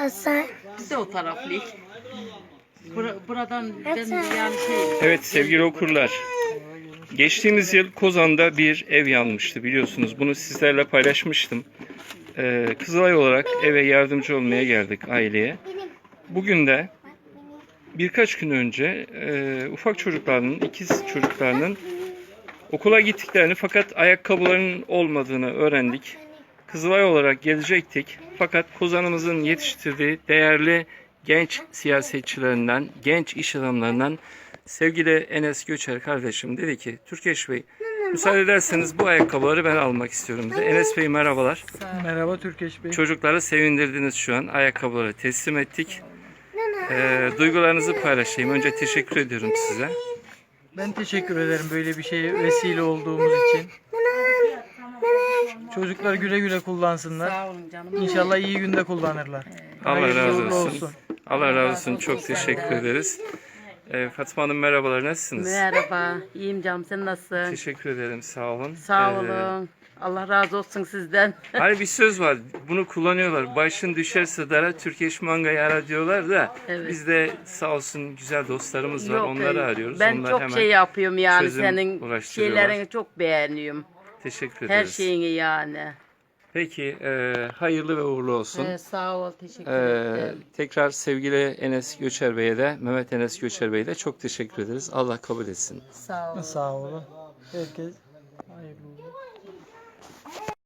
Hasan. Biz de o taraflıyız. Bura- buradan ben yani şey Evet sevgili okurlar. Geçtiğimiz yıl Kozan'da bir ev yanmıştı biliyorsunuz. Bunu sizlerle paylaşmıştım. Ee, Kızılay olarak eve yardımcı olmaya geldik aileye. Bugün de birkaç gün önce e, ufak çocuklarının, ikiz çocuklarının okula gittiklerini fakat ayakkabılarının olmadığını öğrendik. Kızılay olarak gelecektik. Fakat Kozan'ımızın yetiştirdiği değerli genç siyasetçilerinden, genç iş adamlarından sevgili Enes Göçer kardeşim dedi ki Türkeş Bey müsaade ederseniz bu ayakkabıları ben almak istiyorum dedi. Enes Bey merhabalar. Merhaba Türkeş Bey. Çocukları sevindirdiniz şu an. Ayakkabıları teslim ettik. Ee, duygularınızı paylaşayım. Önce teşekkür ediyorum size. Ben teşekkür ederim böyle bir şeye vesile olduğumuz için. Çocuklar güle güle kullansınlar. sağ olun canım. İnşallah iyi günde kullanırlar. Allah Hayırlı razı uğurlu olsun. Allah razı olsun. Çok teşekkür ederiz. Ee, Fatma Hanım merhabalar. Nasılsınız? Merhaba, iyiyim canım. Sen nasılsın? Teşekkür ederim. Sağ olun. Sağ Ee, olun. Allah razı olsun sizden. Hani bir söz var. Bunu kullanıyorlar. Başın düşerse dara Türkeş manga yara diyorlar da Evet. biz de sağ olsun güzel dostlarımız var. Yok, Onları e, arıyoruz. Ben Onlar çok hemen şey yapıyorum yani çözüm senin ulaştırıyorlar. şeylerini çok beğeniyorum. Teşekkür Her ederiz. şeyini yani. Peki e, hayırlı ve uğurlu olsun. Ee, sağ ol, teşekkür Ee, ederim. tekrar sevgili Enes Göçer Bey'e de Mehmet Enes Göçer Bey'e de çok teşekkür ederiz. Allah kabul etsin. Sağ ol. Sağ olun. Herkes